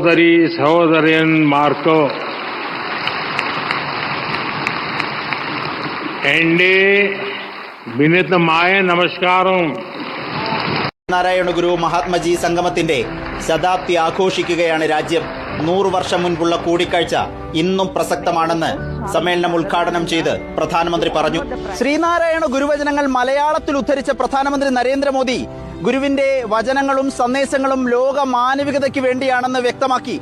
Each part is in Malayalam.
സഹോദരി സഹോദരന്മാർക്ക് എന്റെ വിനീതമായ നമസ്കാരം നാരായണ ഗുരു മഹാത്മജി സംഗമത്തിന്റെ ശതാബ്ദി ആഘോഷിക്കുകയാണ് രാജ്യം. നൂറു വർഷം മുൻപുള്ള കൂടിക്കാഴ്ച ഇന്നും പ്രസക്തമാണെന്ന് സമ്മേളനം ഉദ്ഘാടനം ചെയ്ത് പ്രധാനമന്ത്രി പറഞ്ഞു. ശ്രീനാരായണ ഗുരുവചനങ്ങൾ മലയാളത്തിൽ ഉദ്ധരിച്ച പ്രധാനമന്ത്രി നരേന്ദ്രമോദി ഗുരുവിന്റെ വചനങ്ങളും സന്ദേശങ്ങളും ലോക മാനവികതയ്ക്ക് വേണ്ടിയാണെന്ന് വ്യക്തമാക്കി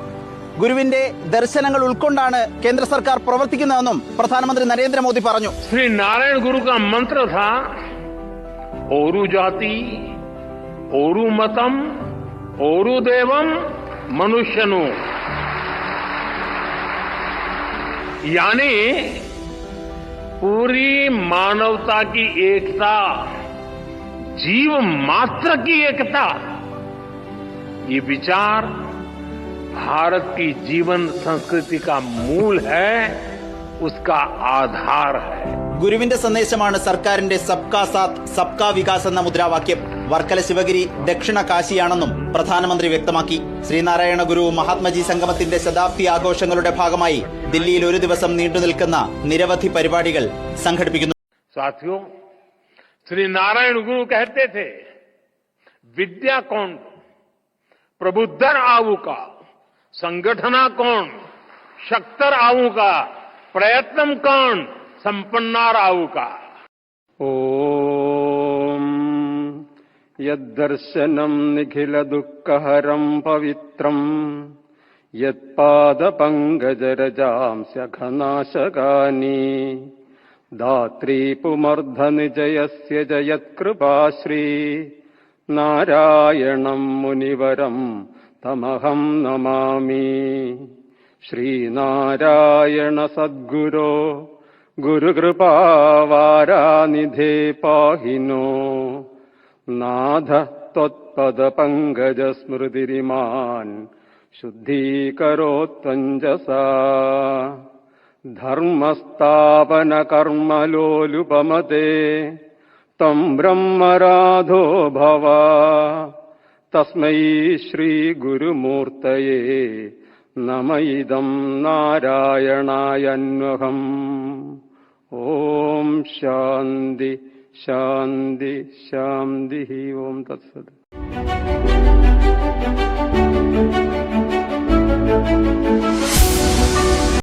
ഗുരുവിന്റെ ദർശനങ്ങൾ ഉൾക്കൊണ്ടാണ് കേന്ദ്ര സർക്കാർ പ്രവർത്തിക്കുന്നതെന്നും പ്രധാനമന്ത്രി നരേന്ദ്രമോദി പറഞ്ഞു श्री नारायण गुरु का मंत्र था ओरु जाति ओरु मतम ओरु देवम मनुष्यनु यानी पूरी मानवता की एकता जीव मात्र की एकता ये विचार भारत की जीवन संस्कृति का मूल है उसका आधार है ഗുരുവിന്റെ സന്ദേശമാണ് സർക്കാരിന്റെ സബ്കാ സാത്ത് സബ്കാ വികാസ് എന്ന മുദ്രാവാക്യം വർക്കല ശിവഗിരി ദക്ഷിണ കാശിയാണെന്നും പ്രധാനമന്ത്രി വ്യക്തമാക്കി ശ്രീനാരായണ ഗുരു മഹാത്മജി സംഗമത്തിന്റെ ശതാബ്ദി ആഘോഷങ്ങളുടെ ഭാഗമായി ദില്ലിയിൽ ഒരു ദിവസം നീണ്ടു നിൽക്കുന്ന നിരവധി പരിപാടികൾ സംഘടിപ്പിക്കുന്നു साथियों श्री नारायण गुरु कहते थे, विद्या कौन? प्रबुद्धर आऊ का? संगठना कौन? शक्तर आऊ का? प्रयत्न कौन? संपन्नार आऊ का? ओ यदर्शनम निखिल ॐ यद्दर्शनम् निखिलदुःखहरम् पवित्रम् यत्पादपङ्कजरजांस्यघनाशकानि धात्रीपुमर्धनिजयस्य जयत्कृपाश्री नारायणम् मुनिवरम् तमहम् नमामि श्रीनारायण सद्गुरो गुरुकृपावारानिधे पाहि नो नाथ त्वत्पदपङ्कजस्मृतिरिमान् शुद्धीकरोत्तञ्जसा ധർമ്മസ്ഥാപനകർമ്മലോലുപമതേ. തം ബ്രഹ്മരാധോ ഭവ. തസ്മൈ ശ്രീഗുരുമൂർത്തയേ. നമയിതം നാരായണായന്വഹം. ഓം ശാന്തി ശാന്തി ശാന്തി ഓം തത്സത്.